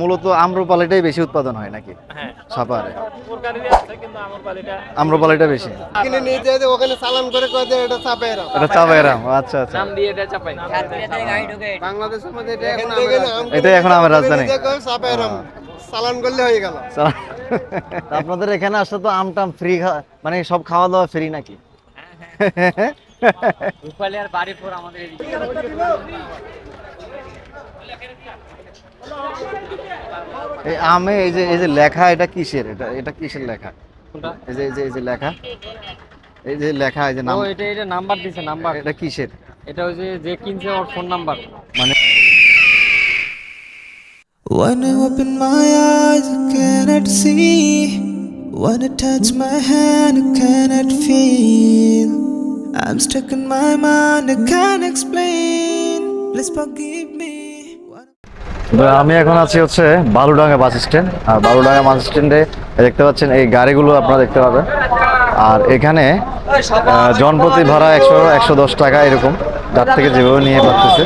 মূলত আম্রপালিটাই বেশি উৎপাদন হয় নাকি? হ্যাঁ। সাপারে। আম্রপালিটা বেশি। কিনে নিয়ে যেতে ওখানে সালাম করে কয় এটা এটা চাপাইরাম আচ্ছা আচ্ছা। নাম দিয়ে এটা চাপাই বাংলাদেশের মধ্যে এটা এখন আমের এখন আমের রাজধানী। সালাম করলে হয়ে গেল। আপনাদের এখানে আসলে তো আম টাম ফ্রি মানে সব খাওয়া দাওয়া ফ্রি নাকি? রূপালী আর আমাদের এদিকে। এই আমে এই যে এই যে লেখা এটা কিসের এটা এটা কিসের লেখা এই যে এই যে এই যে লেখা এই যে লেখা এই যে নাম ও এটা এটা নাম্বার দিছে নাম্বার এটা কিসের এটা হচ্ছে যে কিনছে ওর ফোন নাম্বার মানে When I open my eyes, I cannot see. When I touch my hand, I cannot feel. I'm stuck in my mind, I can't explain. Please forgive me. আমি এখন আছি হচ্ছে বালুডাঙ্গা বাস স্ট্যান্ড। আর Baludanga bus স্ট্যান্ডে দেখতে পাচ্ছেন এই গাড়িগুলো আপনারা দেখতে পাবেন। আর এখানে জনপ্রতি ভাড়া একশো একশো দশ টাকা এরকম। যার থেকে যেভাবে নিয়ে পারতেছে।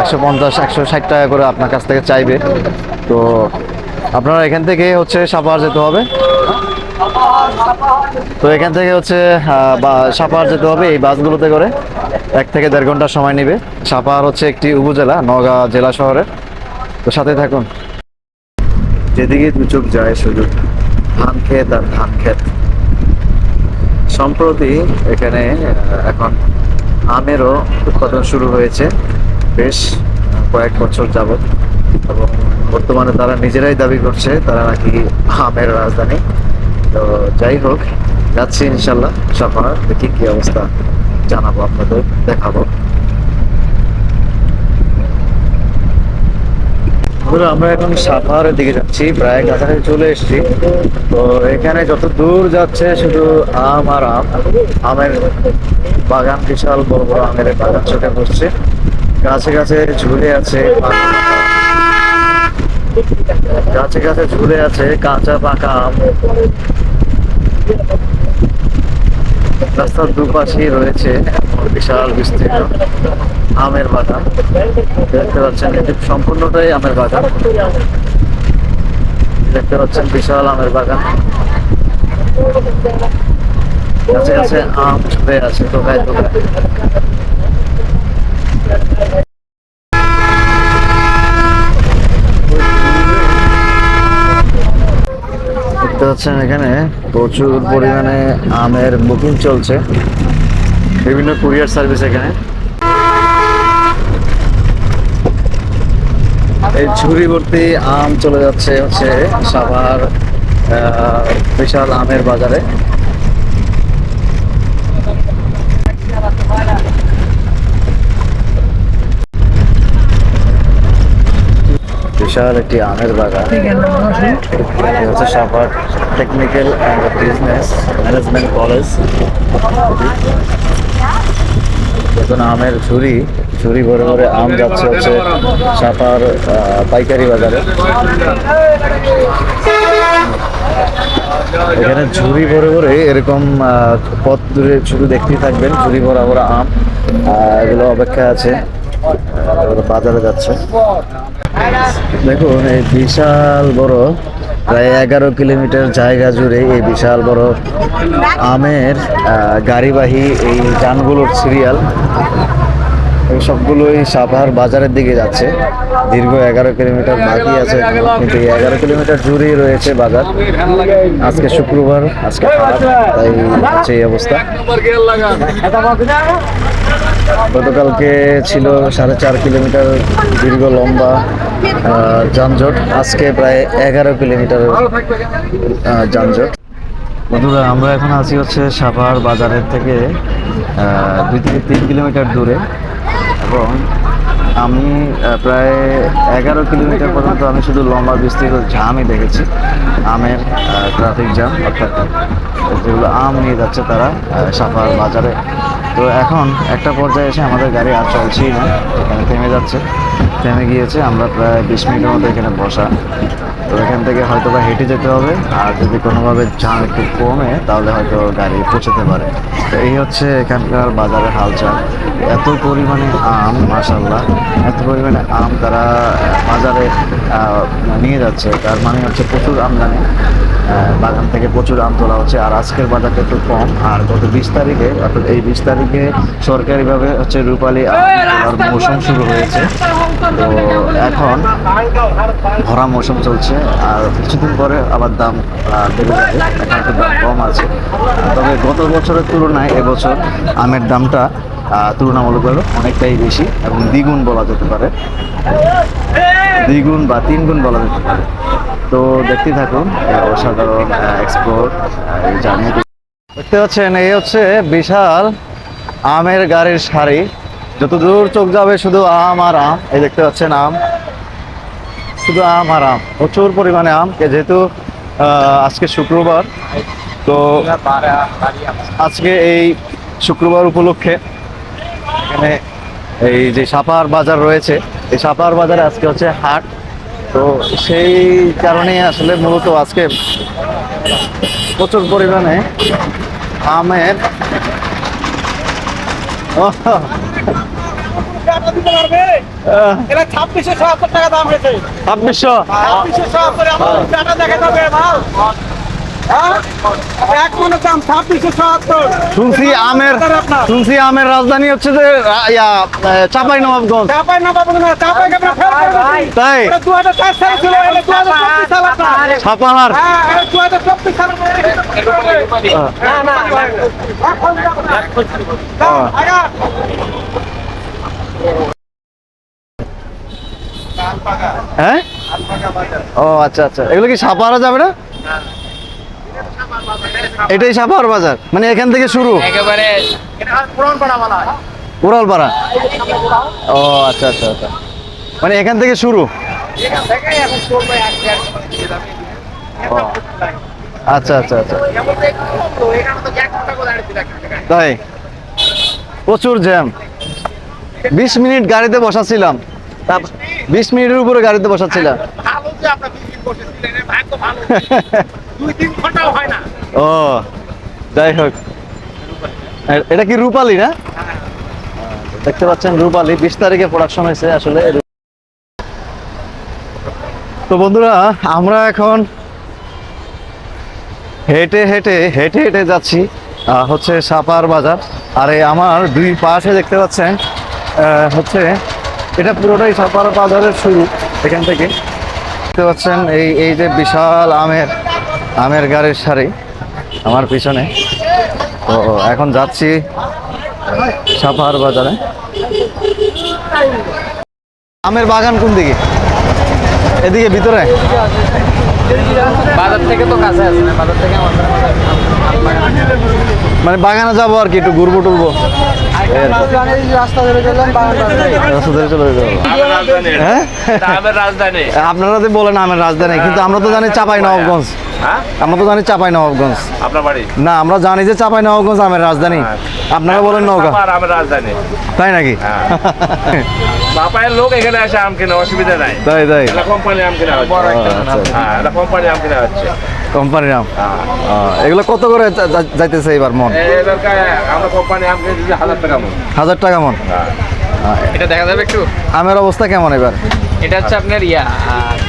একশো পঞ্চাশ, একশো ষাট টাকা করে আপনার কাছ থেকে চাইবে। তো আপনারা এখান থেকে হচ্ছে সাপাহার যেতে হবে। তো এখান থেকে হচ্ছে সাপাহার যেতে হবে এই বাসগুলোতে করে। এক থেকে দেড় ঘণ্টা সময় নেবে। সাপাহার হচ্ছে একটি উপজেলা, নওগাঁ জেলা শহরের। তো সাথে থাকুন। যেদিকে দু চোখ যায় শুধু ধান ক্ষেত আর ধান ক্ষেত। সম্প্রতি এখানে এখন আমেরও উৎপাদন শুরু হয়েছে বেশ কয়েক বছর যাবৎ। এবং বর্তমানে তারা নিজেরাই দাবি করছে, তারা নাকি আমের রাজধানী। তো যাই হোক, যাচ্ছি ইনশাল্লাহ সাফার, দেখি কি অবস্থা। জানাব আপনাদের, দেখাবো। আমরা এখন সাফারের দিকে যাচ্ছি, প্রায় কাছাকাছি চলে এসেছি। তো এখানে যত দূর যাচ্ছে শুধু আম আর আম। আমের বাগান, বিশাল বড় বড় আমের বাগান চোখে পড়ছে গাছে গাছে ঝুলে আছে গাছে গাছে ঝুলে আছে কাঁচা পাকা আম। রাস্তার দুপাশেই রয়েছে বিশাল বিস্তীর্ণ আমের বাগান। দেখতে পাচ্ছেন এটি সম্পূর্ণটাই আমের বাগান। দেখতে পাচ্ছেন বিশাল আমের বাগান। কাছে কাছে আম আছে দোকায় দোকায় দেখতে পাচ্ছেন এখানে প্রচুর পরিমাণে আমের বুকিং চলছে। বিভিন্ন কুরিয়ার সার্ভিস এখানে। এই ঝুড়ি ভর্তি আম চলে যাচ্ছে হচ্ছে সাভার বিশাল আমের বাজারে। বিশাল একটি আমের বাগান। এটি হচ্ছে Savar technical and business management college. দেখুন আমের ঝুড়ি ঝুড়ি ভরে ভরে আম যাচ্ছে হচ্ছে আহ, পাইকারি বাজারে। এখানে ঝুড়ি ভরে ভরে এরকম পথ দূরে শুধু দেখতেই থাকবেন ঝুড়ি ভরা ভরা আম এগুলো অপেক্ষা আছে বাজারে যাচ্ছে। দেখুন এই বিশাল বড় প্রায় এগারো কিলোমিটার জায়গা জুড়ে এই বিশাল বড় আমের গাড়িবাহী এই যানগুলোর সিরিয়াল সবগুলোই সাভার বাজারের দিকে যাচ্ছে। দীর্ঘ এগারো কিলোমিটার বাকি আছে কিন্তু এগারো কিলোমিটার জুড়েই রয়েছে বাজার। আজকে শুক্রবার, আজকে তাই হচ্ছে এই অবস্থা। গতকালকে ছিল সাড়ে চার কিলোমিটার দীর্ঘ লম্বা যানজট। আজকে প্রায় এগারো কিলোমিটার যানজট। বন্ধুরা, আমরা এখন আছি হচ্ছে সাভার বাজারের থেকে দুই থেকে তিন কিলোমিটার দূরে। এবং আমি প্রায় এগারো কিলোমিটার পর্যন্ত আমি শুধু লম্বা বিস্তৃত ঝামই দেখেছি। আমের ট্রাফিক জ্যাম অর্থাৎ যেগুলো আম নিয়ে যাচ্ছে তারা সাফার বাজারে। তো এখন একটা পর্যায়ে এসে আমাদের গাড়ি আর চলছেই না, এখানে থেমে যাচ্ছে। থেমে গিয়েছে আমরা প্রায় বিশ মিনিটের মতো এখানে বসা। তো এখান থেকে হয়তো বা হেঁটে যেতে হবে আর যদি কোনোভাবে ঝাঁ একটু কমে তাহলে হয়তো গাড়ি পৌঁছাতে পারে। তো এই হচ্ছে এখানকার বাজারের হালচাল। এত পরিমাণে আম মাসাল্লাহ এত পরিমাণে আম তারা বাজারে নিয়ে যাচ্ছে। তার মানে হচ্ছে প্রচুর আমদানি। বাগান থেকে প্রচুর আম তোলা হচ্ছে। আর আজকের বাজারটা একটু কম। আর গত বিশ তারিখে অর্থাৎ এই বিশ তারিখে সরকারিভাবে হচ্ছে রূপালী আম তোলার মৌসুম শুরু হয়েছে। তো এখন ভরা মৌসুম চলছে আর কিছুদিন পরে আবার দাম বেড়ে যাবে। এখন একটু দাম কম আছে। তবে গত বছরের তুলনায় এবছর আমের দামটা তুলনামূলকভাবে অনেকটাই বেশি এবং দ্বিগুণ বলা যেতে পারে। দ্বিগুণ বা তিন গুণ বলা যেতে পারে। তো দেখতে থাকুন অসাধারণ এক্সপোর্ট জানিয়ে। দেখতে পাচ্ছেন, এই হচ্ছে বিশাল আমের গাড়ির সারি। যত দূর চোখ যাবে শুধু আম আর আম। এই দেখতে পাচ্ছেন আম। শুধু আম আর আম। প্রচুর পরিমাণে আম। যেহেতু আজকে শুক্রবার, তো আজকে এই শুক্রবার উপলক্ষে এখানে এই যে সাপার বাজার রয়েছে, এই সাপার বাজারে আজকে হচ্ছে হাট। তো সেই কারণে আসলে মূলত আজকে প্রচুর পরিমাণে আমের এটা ছাব্বিশশো সত্তর টাকা দাম হয়েছে। ছাব্বিশশো? ছাব্বিশশো সত্তর আমার টাকা দেখে মাল হ্যাঁ? শুনছি আমের শুনছি আমের রাজধানী হচ্ছে যে চাপাই নবাবগঞ্জ। চাপাই না পাবো না চাপাই কেমন ফেল করে দিই। তাই ছাপাহার হ্যাঁ। এখন হ্যাঁ? ও আচ্ছা আচ্ছা। এগুলো কি সাপাহারা যাবে না? এটাই সাপাহার বাজার। মানে এখান থেকে শুরু। একেবারে উড়ালপাড়া। ও আচ্ছা আচ্ছা আচ্ছা। মানে এখান থেকে শুরু। আচ্ছা আচ্ছা আচ্ছা। তাই? প্রচুর জ্যাম। বিশ মিনিট গাড়িতে বসাছিলাম। তারপর বিশ মিনিটের উপরে গাড়িতে বসাচ্ছিলাম ও যাই হোক। এটা কি রূপালি না? দেখতে পাচ্ছেন রূপালি বিশ তারিখে প্রোডাকশন হয়েছে আসলে। তো বন্ধুরা আমরা এখন হেঁটে হেঁটে হেঁটে হেঁটে যাচ্ছি হচ্ছে সাপার বাজার। আর আমার দুই পাশে দেখতে পাচ্ছেন আহ, হচ্ছে এটা পুরোটাই সাপার বাজারের শুরু এখান থেকে। দেখতে পাচ্ছেন এই এই যে বিশাল আমের আমের গাড়ির সারি আমার পিছনে। তো এখন যাচ্ছি সাপার বাজারে। আমের বাগান কোন দিকে? এদিকে ভিতরে? বাজার থেকে তো কাছে আছে না বাজার থেকে মানে বাগানে যাব আর কি একটু ঘুরবো টুরবো। রাস্তা ধরে গেলাম রাস্তা ধরে চলে যেতে হ্যাঁ আপনারা তো বলেন আমের রাজধানী কিন্তু আমরা তো জানি চাপাই নবাবগঞ্জ হ্যাঁ আমরা তো জানি চাপাই নবাবগঞ্জ আপনার বাড়ি না আমরা জানি যে চাপাই নবাবগঞ্জ আমের রাজধানী আপনারা বলেন নৌকা আমের রাজধানী তাই নাকি বাপায়ের লোক এখানে আসে আম কিনে অসুবিধা নাই তাই তাই কোম্পানি আম কিনা হচ্ছে আচ্ছা। হ্যাঁ এটা কোম্পানি আম কিনা হচ্ছে কোম্পানির আম হ্যাঁ এগুলো কত করে যাইতেছে এবার মন? আমরা কোম্পানি আম হাজার টাকা মন। হাজার টাকা মন? হ্যাঁ। এটা দেখা যাবে একটু? আমের অবস্থা কেমন এবার? এটা হচ্ছে আপনার ইয়া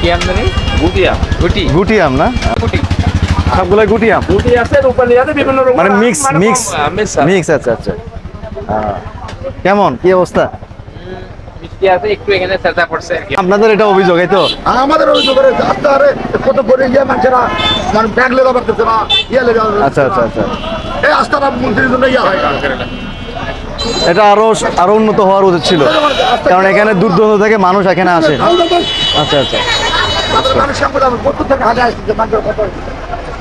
কি আম জানি? গুটি আম। গুটি। গুটি আম না? গুটি। সবগুলো গুটি আম? গুটি আছে রূপালি আছে বিভিন্ন রকম মানে মিক্স মিক্স? মিক্স মিক্স আচ্ছা আচ্ছা। কেমন? কি অবস্থা? আছে? একটু এখানে চেঁচা পড়ছে আপনাদের এটা অভিযোগ এই তো? আমাদের অভিযোগ কত করে ইয়ে মানুষেরা মানে ব্যাগ লেগা পারতেছে না ইয়ে লেগা আচ্ছা আচ্ছা আচ্ছা। এই মন্ত্রীর জন্য ইয়ে হয়। এটা আরও আরও উন্নত হওয়ার উচিত ছিল। কারণ এখানে দূর দূরান্ত থেকে মানুষ এখানে আসে। আচ্ছা আচ্ছা।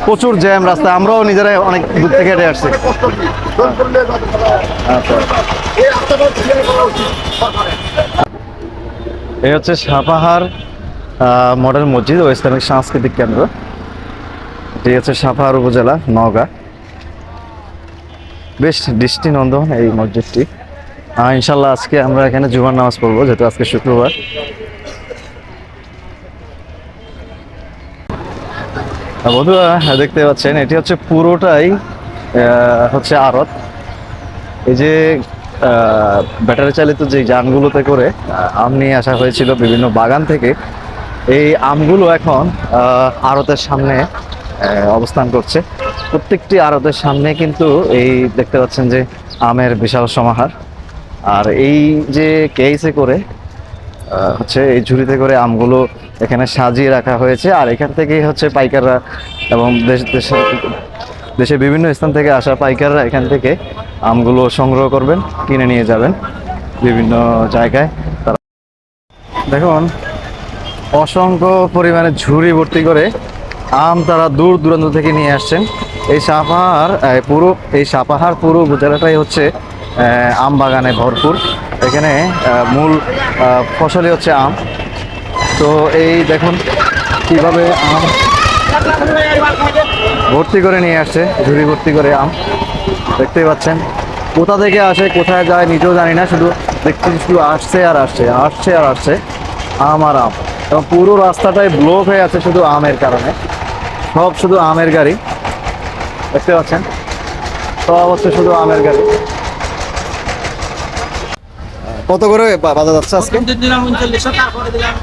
প্রচুর জ্যাম রাস্তা আমরাও নিজেরাই অনেক দূর থেকে হেঁটে আসছি। আচ্ছা। এই হচ্ছে সাপাহার মডেল মসজিদ ও ইসলামিক সাংস্কৃতিক কেন্দ্র। এটি হচ্ছে সাপাহার উপজেলা, নওগাঁ। বেশ দৃষ্টিনন্দন এই মসজিদটি। ইনশাল্লাহ আজকে আমরা এখানে জুমার নামাজ পড়ব, যেহেতু আজকে শুক্রবার। বন্ধুরা, দেখতে পাচ্ছেন, এটি হচ্ছে পুরোটাই হচ্ছে আরত। এই যে ব্যাটারি চালিত যে যানগুলোতে করে আম নিয়ে আসা হয়েছিল বিভিন্ন বাগান থেকে, এই আমগুলো এখন আড়তের সামনে অবস্থান করছে। প্রত্যেকটি আড়তের সামনে কিন্তু এই দেখতে পাচ্ছেন যে আমের বিশাল সমাহার। আর এই যে কেসে করে হচ্ছে এই ঝুড়িতে করে আমগুলো এখানে সাজিয়ে রাখা হয়েছে। আর এখান থেকেই হচ্ছে পাইকাররা এবং দেশ, দেশে দেশের বিভিন্ন স্থান থেকে আসা পাইকাররা এখান থেকে আমগুলো সংগ্রহ করবেন, কিনে নিয়ে যাবেন বিভিন্ন জায়গায়। তারা দেখুন, অসংখ্য পরিমাণে ঝুড়ি ভর্তি করে আম তারা দূর দূরান্ত থেকে নিয়ে আসছেন। এই সাপাহার পুরো এই সাপাহার পুরো উপজেলাটাই হচ্ছে আম বাগানে ভরপুর। এখানে মূল ফসলই হচ্ছে আম। তো এই দেখুন কীভাবে আম ভর্তি করে নিয়ে আসছে, ঝুড়ি ভর্তি করে আম। দেখতেই পাচ্ছেন। কোথা থেকে আসে কোথায় যায় নিজেও জানি না শুধু দেখতে শুধু আসছে আর আসছে আসছে আর আসছে। আম আর আম। এবং পুরো রাস্তাটাই ব্লক হয়ে আছে শুধু আমের কারণে। সব শুধু আমের গাড়ি। দেখতে পাচ্ছেন? সব হচ্ছে শুধু আমের গাড়ি। কত করে বাজার যাচ্ছে আজকে? দিলাম দিলাম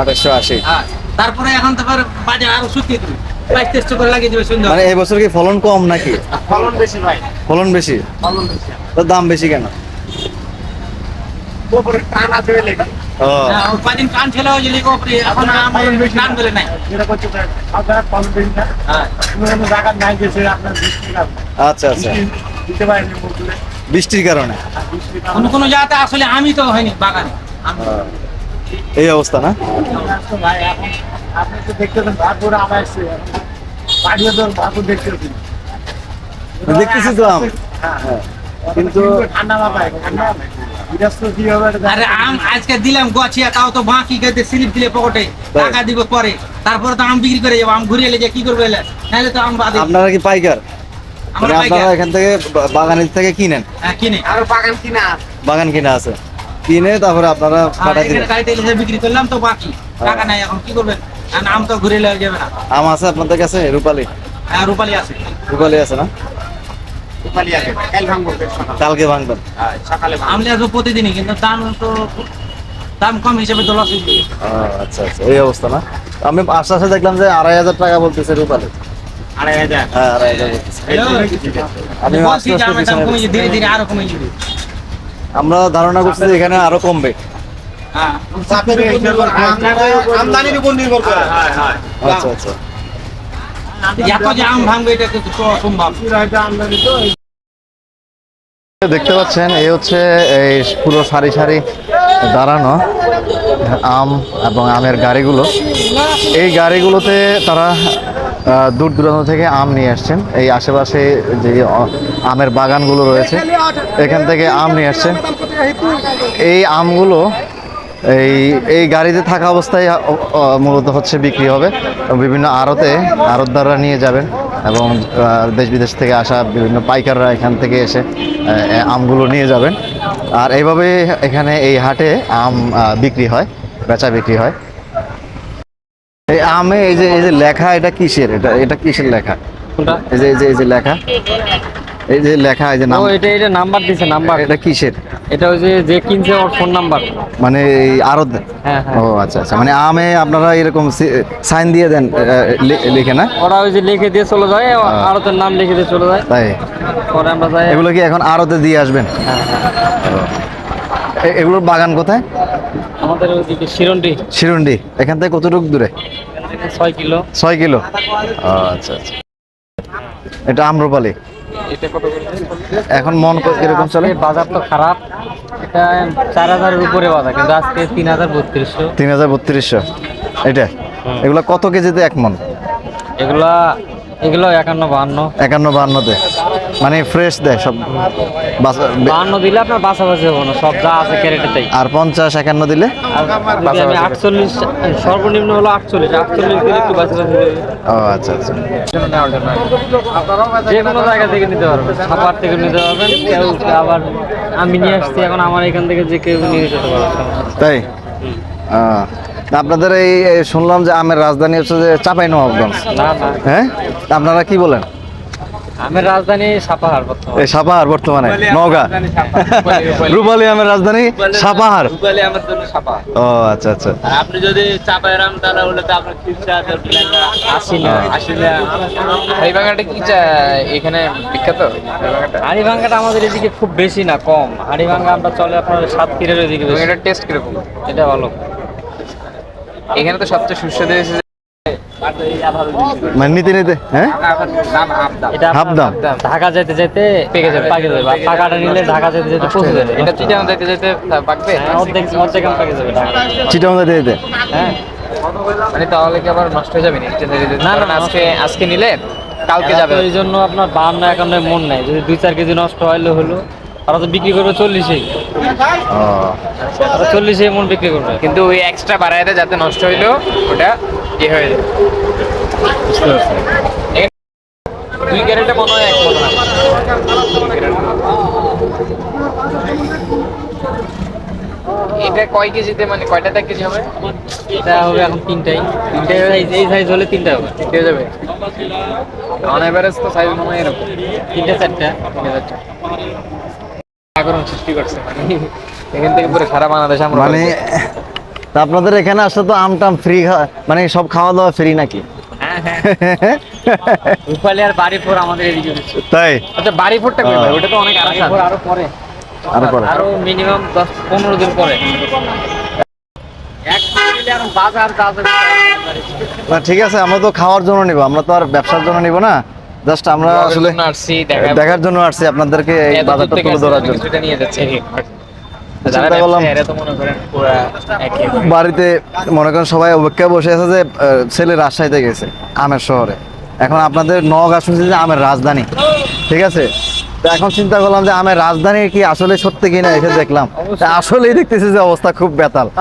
আঠাশশো আশি। হ্যাঁ। তারপরে এখন তো বাজার আরও শুকিয়ে দিবি। বাইশ করে লাগিয়ে দিবে সুন্দর। মানে এই বছর কি ফলন কম নাকি? ফলন বেশি ভাই। ফলন বেশি? ফলন বেশি। তার দাম বেশি কেন? ওপরে টান আছে লেগে ও। হ্যাঁ, কদিন কান ছিল ওই ওপরে এখন আম টান ধরে নাই। আপনারা ফলন বেশি না? হ্যাঁ। কোনো জায়গা নাই গেছে আপনার বৃষ্টি না আচ্ছা আচ্ছা। দিতে পারেনি মজুরে বৃষ্টির কারণে? কোন কোন জায়গাতে আসলে আমি তো হয়নি বাগানে। এই অবস্থা না? ভাই এখন আপনি তো দেখতেছেন আমার এসছে পাঠিয়ে দেখতেছি দেখতেছি তো আম। হ্যাঁ কিন্তু ঠান্ডা মাথায় ঠান্ডা বিরাজ তো কি হবে এটা আরে আম আজকে দিলাম গছিয়া তাও তো বাকি গেতে স্লিপ দিলে পকেটে। টাকা দিব পরে। তারপরে তো আম বিক্রি করে যাব আম ঘুরিয়ে এলে কি করবে এলে? নাহলে তো আম বাদে। আপনারা কি পাইকার? আমরা মানে আপনারা এখান থেকে বাগানের থেকে কিনেন? হ্যাঁ, কিনে। আর বাগান কিনা বাগান কিনা আছে। কিনে তারপরে আপনারা পাঠাই দিবেন। গাড়িতে বিক্রি করলাম তো বাকি। টাকা নাই এখন কি করবেন? আম তো ঘুরে লেগে যাবে না। আম আছে আপনাদের কাছে? রূপালি? হ্যাঁ, রূপালি আছে। রূপালি আছে না? রূপালি আছে। কাল ভাঙবো কালকে ভাঙবেন। সকালে আমলে প্রতিদিনই কিন্তু দাম তো দাম কম হিসেবে তো লস আচ্ছা আচ্ছা এই অবস্থা না? আমি আশ্বাসে দেখলাম যে আড়াই হাজার টাকা বলতেছে রূপালি। আড়াই হাজার? হ্যাঁ আড়াই হাজার আমি বলছি যে আমের দাম আস্তে কমে ধীরে ধীরে আরও কমে যাবে আমরা ধারণা করছি যে এখানে আরও কমবে। আমদানির উপর নির্ভর করে। আচ্ছা আচ্ছা। এত যে আম ভাঙবে এটা তো সম্ভব আমদানি তো দেখতে পাচ্ছেন এই হচ্ছে এই পুরো সারি সারি দাঁড়ানো আম এবং আমের গাড়িগুলো। এই গাড়িগুলোতে তারা দূর দূরান্ত থেকে আম নিয়ে আসছেন। এই আশেপাশে যে আমের বাগানগুলো রয়েছে এখান থেকে আম নিয়ে আসছেন। এই আমগুলো এই এই গাড়িতে থাকা অবস্থায় মূলত হচ্ছে বিক্রি হবে। বিভিন্ন আড়তে আড়তদাররা নিয়ে যাবেন এবং দেশ বিদেশ থেকে আসা বিভিন্ন পাইকাররা এখান থেকে এসে আমগুলো নিয়ে যাবেন। আর এইভাবে এখানে এই হাটে আম বিক্রি হয় বেচা বিক্রি হয়। এই আমে এই যে এই যে লেখা এটা কিসের? এটা এটা কিসের লেখা? এই যে এই যে এই যে লেখা। এই যে লেখা এই যে নাম ও এটা এটা নাম্বার দিছে নাম্বার। এটা কিসের? এটা ওই যে যে কিনছে ওর ফোন নাম্বার। মানে এই আরত হ্যাঁ হ্যাঁ। ও আচ্ছা আচ্ছা। মানে আমে আপনারা এরকম সাইন দিয়ে দেন লিখে না? ওরা ওই যে লিখে দিয়ে চলে যায় আর নাম লিখে দিয়ে চলে যায়। তাই? পরে আমরা যাই এগুলো কি এখন আরতে দিয়ে আসবেন? এ- এগুলোর বাগান কোথায়? আমাদের ওইদিকে শিরন্ডি। শিরুন্ডি। এখান থেকে কতটুকু দূরে? ছয় কিলো। ছয় কিলো। আচ্ছা আচ্ছা। এটা আম্রপালি। এখন মন এরকম কীরকম চলে? বাজার তো খারাপ। এটা চার হাজারের উপরে বাজার কিন্তু আজকে তিন হাজার বত্রিশশো। তিন হাজার বত্রিশশো। এটা? এগুলো কত কেজিতে এক মন? এগুলা এগুলো একান্ন বাহান্ন। একান্ন বাহান্নতে। মানে ফ্রেশ দেয় সব বাহান্ন দিলে আপনার বাছাবাছি হব না সব যা আছে ক্যারেটেতেই আর পঞ্চাশ একান্ন দিলে? আমি আটচল্লিশ সর্বনিম্ন হলো আটচল্লিশ আটচল্লিশ দিলে একটু বাছাবাছি ও আচ্ছা আচ্ছা। যে কোনো জায়গা থেকে নিতে পারবেন সাপার থেকে নিতে পারবেন কেউ আবার আমি নিয়ে আসছি এখন আমার এখান থেকে যে কেউ নিয়ে যেতে পারবে তাই? আপনাদের এই শুনলাম যে আমের রাজধানী হচ্ছে যে চাপাই নবাবগঞ্জ হ্যাঁ? আপনারা কি বলেন? আমের রাজধানী সাপাহার বর্তমানে। এই সাপাহার বর্তমানে নওগাঁ। রূপালী আমের রাজধানী সাপাহার। রূপালী আমার জন্য সাপাহার। ও আচ্চ্ছা আচ্ছা। আপনি যদি তাহলে হলে তো আপনার কি এখানে বিখ্যাত? হাড়ি আমাদের এদিকে খুব বেশি না কম। হাড়ি ভাঙ্গা আমরা চলে আপনার সাত কিলোর এদিকে টেস্ট কীরকম? এটা ভালো। এখানে তো সবচেয়ে সুস্বাদু মানে নিতে নিতে হ্যাঁ? হাফ দাম ঢাকা যেতে যেতে পেকে যাবে পাকে যাবে। পাকাটা নিলে ঢাকা যেতে যেতে পচে যাবে। এটা চিটাং যাইতে যাইতে পাকবে? হ্যাঁ, অর্ধেক অর্ধেক পেকে যাবে। চিটা দিতে দিতে হ্যাঁ। মানে তাহলে কি আবার নষ্ট হয়ে যাবে না? না, আজকে আজকে নিলে কালকে এরা যাবে। এই জন্য আপনার বান্ন একান্ন মন নাই। যদি দুই চার কেজি নষ্ট হইলে হলো তারা তো বিক্রি করবে চল্লিশে ও। তারা চল্লিশে মন বিক্রি করবে। কিন্তু ওই এক্সট্রা দেয় যাতে নষ্ট হইল ওটা ইয়ে হয়ে? যায় দুই ক্যারেটে মনে হয়? এক মনে হয়। এটা কয় কেজিতে মানে কয়টাতে এক কেজি হবে? এটা হবে এখন তিনটাই। তিনটাই সাইজ এই সাইজ হলে তিনটা হবে। হয়ে যাবে? অন এভারেজ তো সাইজ মনে হয় এরকম। তিনটা চারটা। আগ্রহ সৃষ্টি করছে। মানে এখান থেকে পুরো সারা বাংলাদেশ আমরা মানে তা আপনাদের এখানে আসলে তো আম টাম ফ্রি মানে সব খাওয়া দাওয়া ফ্রি নাকি? হ্যাঁ হ্যাঁ। রূপালী আর বাড়িপুর আমাদের এদিকে তাই? আচ্ছা বাড়ি কই ভাই? ওটা তো অনেক আশা আরও পরে। আরও পরে। আরও মিনিমাম দশ পনেরো দিন পরে। এক মিলে এখন বাজার বাজার না ঠিক আছে আমরা তো খাওয়ার জন্য নিব। আমরা তো আর ব্যবসার জন্য নিব না। জাস্ট আমরা আসলে দেখার জন্য আসছি আপনাদেরকে এই বাজারটা থেকে তুলে ধরার জন্য। নিয়ে যাচ্ছি। চিন্তা করলাম- বাড়িতে মনে করেন সবাই অপেক্ষা বসে আছে যে ছেলে রাজশাহীতে গেছে আমের শহরে। এখন আপনাদের নওগাঁ শুনছি যে আমের রাজধানী ঠিক আছে? তো এখন চিন্তা করলাম যে আমের রাজধানী কি আসলে সত্যি কিনা এসে দেখলাম। আসলেই দেখতেছি যে অবস্থা খুব বেতাল।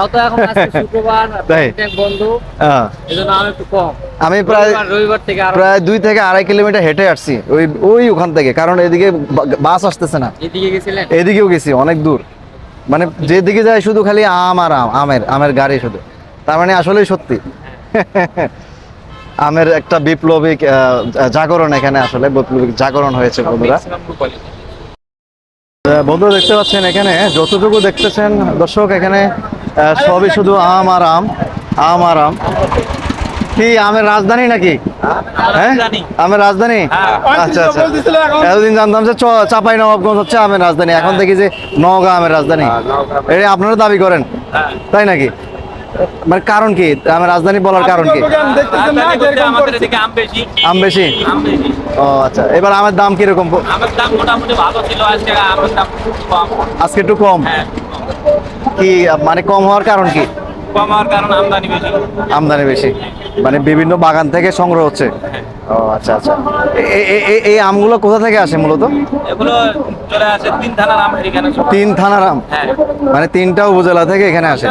হ্যাঁ। আমি প্রায় প্রায় দুই থেকে আড়াই কিলোমিটার হেঁটে আসছি ওই ওই ওখান থেকে কারণ এদিকে বাস আসতেছে না। এদিকে এদিকেও গেছি অনেক দূর। মানে যেদিকে যায় শুধু খালি আম আর আম আমের আমের গাড়ি শুধু। তার মানে আসলেই সত্যি। আমের একটা বিপ্লবিক জাগরণ এখানে আসলে বিপ্লবিক জাগরণ হয়েছে বন্ধুরা। আহ, বন্ধুরা দেখতে পাচ্ছেন এখানে যতটুকু দেখতেছেন দর্শক এখানে সবই শুধু আম আর আম আম আর আম। কি আমের রাজধানী নাকি? হ্যাঁ? আমের রাজধানী? আচ্ছা আচ্ছা। এতদিন জানতাম যে চাঁপাই নবাবগঞ্জ হচ্ছে আমের রাজধানী। এখন দেখি যে নওগাঁ আমের রাজধানী। এটা আপনারা দাবি করেন? তাই নাকি? মানে কারণ কি? আমের রাজধানী বলার কারণ কি? আম বেশি। আম বেশি? আম বেশি। ও আচ্ছা। এবার আমের দাম কীরকম? আমের দাম মোটামুটি ভালো ছিল। আজকে একটু কম। হ্যাঁ কি মানে কম হওয়ার কারণ কি? কম হওয়ার কারণ আমদানি বেশি। আমদানি বেশি। মানে বিভিন্ন বাগান থেকে সংগ্রহ হচ্ছে? ও আচ্ছা আচ্ছা। এই আমগুলো কোথা থেকে আসে মূলত? এগুলো চলে আসে তিন থানার আম এখানে তিন থানার আম? হ্যাঁ। মানে তিনটা উপজেলা থেকে এখানে আসে?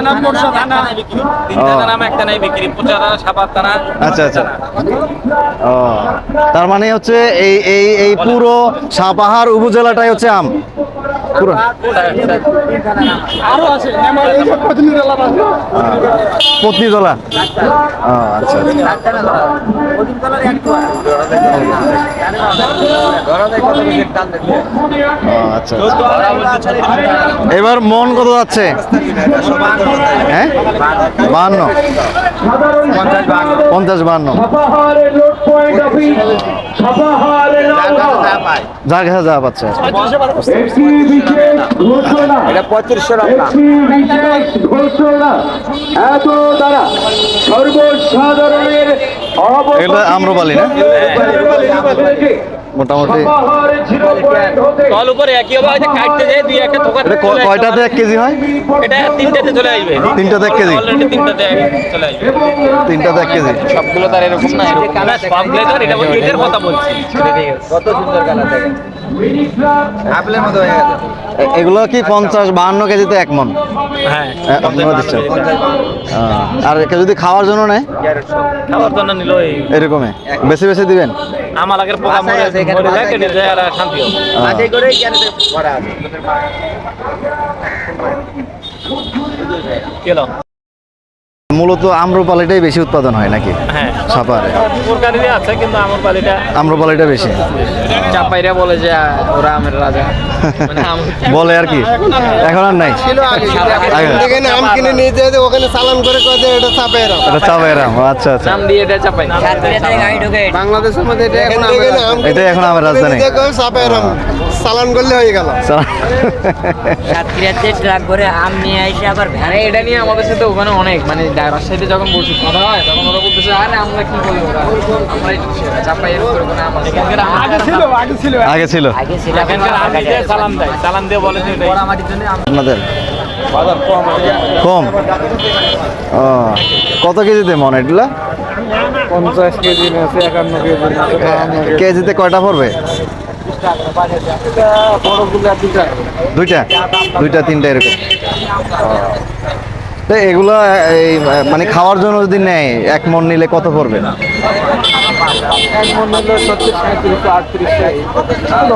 আচ্ছা, আচ্ছা। ও। তার মানে হচ্ছে এই এই এই পুরো সাপাহার উপজেলাটাই হচ্ছে আম? পুরো আরও আছে পত্নীতলা আচ্ছা আচ্ছা। আচ্ছা আচ্ছা। এবার মন কত যাচ্ছে? হ্যাঁ? বাহান্ন পঞ্চাশ বাহান্ন যা গেছে যা পাচ্ছে। এটা পঁয়ত্রিশশো টাকা এত দ্বারা সর্বসাধারণের এটা আম্রপালি না? মোটামুটি। তল উপরে একই হবে হয়তো কাটতে যায় দুই একটা থোকা কয়টাতে এক কেজি হয়? এটা তিনটাতে চলে আসবে। তিনটাতে এক কেজি? অলরেডি তিনটাতে চলে আসবে। তিনটাতে এক কেজি? সবগুলো তার এরকম না এরকম। সবগুলো তো এটা কথা বলছি। কত সুন্দর কালার দেখেন। আপেলের মতো হয়ে গেছে। এগুলো কি পঞ্চাশ বাহান্ন কেজিতে এক মন? হ্যাঁ। আপনারা দিচ্ছেন। আর কেউ যদি খাওয়ার জন্য নেয়? খাওয়ার জন্য নিল এরকমই। বেশি বেশি দিবেন? আমার আগের পোকা মরে মরে যায় কেটে যায় আর শান্তি হবে। আহ, কেলো মূলত আম্রপালিটাই বেশি উৎপাদন হয় নাকি? হ্যাঁ। সাপারে। তরকারিতে আছে কিন্তু আমার পালিটা আম্রপালিটা বেশি। চাপাইরা বলে যে ওরা আমের রাজা। মানে বলে আর কি। এখন আর নাই। আগে। এখানে আম কিনে নিয়ে যেতে ওখানে সালাম করে কয় যে এটা আম। এটা চাপাই রাম আচ্ছা আচ্ছা। নাম দিয়ে এটা চাপাই। বাংলাদেশের মধ্যে এটা এখন এটাই এখন আমের রাজধানী। চাপের আম। সালান করলে হয়ে গেল। সাতক্ষীরাতে ট্রাক করে আম নিয়ে এসে আবার ভ্যান। এটা নিয়ে আমাদের সাথে ওখানে অনেক মানে রাজশাহীতে যখন বলছি কথা হয় তখন ওরা বলতেছে আরে আমরা কি করব ওরা? আমরাই চাপাই এর করে কোনো আম আছে। এখানকার আম- আগে ছিল। আগে ছিল। এখানকার আম সালাম দেয় সালাম দিয়ে বলে যে এটাই। আপনাদের? কম। ও কত কেজিতে মন এগুলা? পঞ্চাশ কেজি আছে একান্ন কেজি কেজিতে কয়টা পড়বে? দুইটা। দুইটা? তিনটা এরকম। তো এগুলো এই মানে খাওয়ার জন্য যদি নেয় এক মন নিলে কত পড়বে?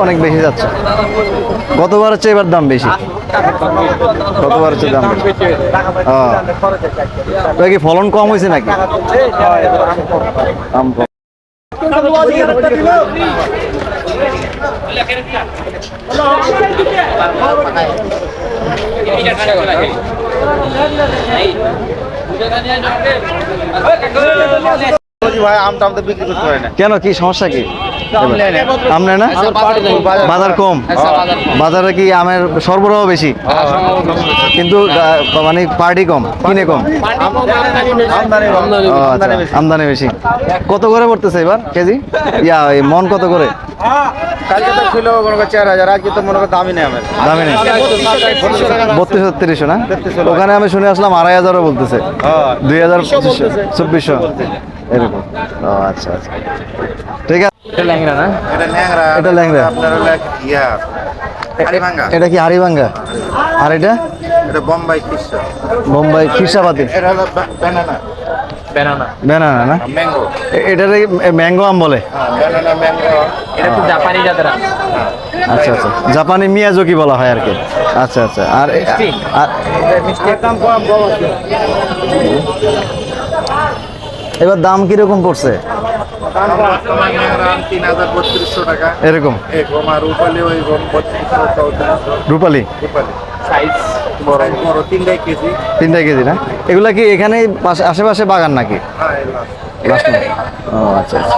অনেক বেশি যাচ্ছে। গতবার হচ্ছে এবার দাম বেশি। গতবার হচ্ছে দাম বেশি। তো কি ফলন কম হয়েছে নাকি? আম কম। Ahí. Muchas gracias, Jorge. ভাই আম টাম তো বিক্রি করতে পারে না। কেন কি সমস্যা কি? আম নেয় না। বাজার কম। বাজারে কি আমের সরবরাহ বেশি? কিন্তু মানে পার্টি কম কিনে কম। আমদানি আচ্ছা, আমদানি বেশি। কত করে পড়তেছে এবার কেজি? ইয়া মন কত করে? কালকে তো ছিল মনে করো চার হাজার। আজকে তো মনে করো দামই নেই আমার। দামি নেই। না? ওখানে আমি শুনে আসলাম আড়াই হাজারও বলতেছে। দুই হাজার পঁচিশশো চব্বিশশো। এরকম। ও আচ্ছা আচ্ছা। ঠিক আছে। ল্যাংরা না? এটা ন্যাংরা এটা ল্যাংড়া। আপনার হলো ইয়া। এটা কি হাড়িভাঙ্গা আর এটা? এটা বোম্বাই বোম্বাই খিরসাবাতি এটা হলো ব্যানানা। বেনানা ব্যানানা না? ম্যাঙ্গো। আম বলে? Banana mango. এটা তো জাপানি জাতের আম। আচ্ছা আচ্ছা। জাপানি মিয়াজকি বলা হয় আর কি। আচ্ছা আচ্ছা। আর দাম তোমার দাম কীরকম তিন হাজার টাকা। এরকম? রূপালি তিনটাই কেজি। না? এগুলা কি এখানে আশেপাশে বাগান নাকি? হ্যাঁ। লাস্ট ও আচ্ছা আচ্ছা।